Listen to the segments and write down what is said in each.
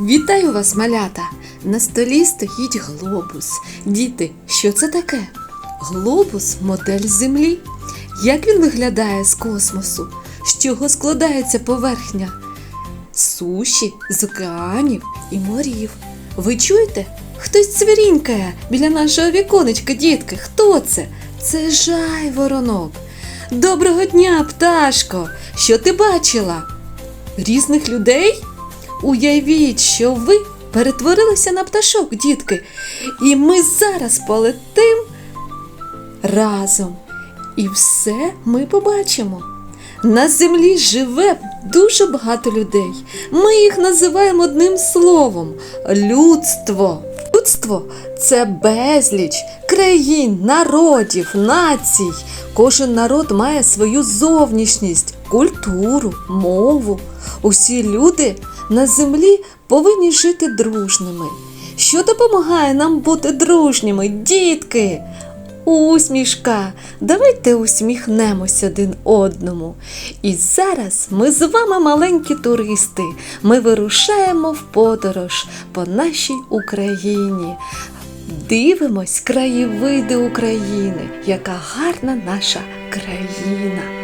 Вітаю вас, малята! На столі стоїть глобус. Діти, що це таке? Глобус модель Землі. Як він виглядає з космосу? З чого складається поверхня? Суші, з океанів і морів. Ви чуєте? Хтось цвірінькає біля нашого віконечка, дітки. Хто це? Це жайворонок. Доброго дня, пташко! Що ти бачила? Різних людей? Уявіть, що ви перетворилися на пташок, дітки, і ми зараз полетим разом. І все ми побачимо. На землі живе дуже багато людей. Ми їх називаємо одним словом людство. Людство це безліч країн, народів, націй. Кожен народ має свою зовнішність, культуру, мову. Усі люди на землі повинні жити дружними. Що допомагає нам бути дружніми, дітки? Усмішка. Давайте усміхнемось один одному. І зараз ми з вами маленькі туристи. Ми вирушаємо в подорож по нашій Україні. Дивимось краєвиди України, яка гарна наша країна.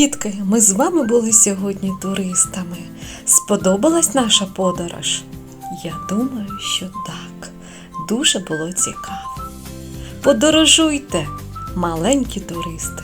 Дітки, ми з вами були сьогодні туристами. Сподобалась наша подорож? Я думаю, що так. Дуже було цікаво. Подорожуйте, маленькі туристи.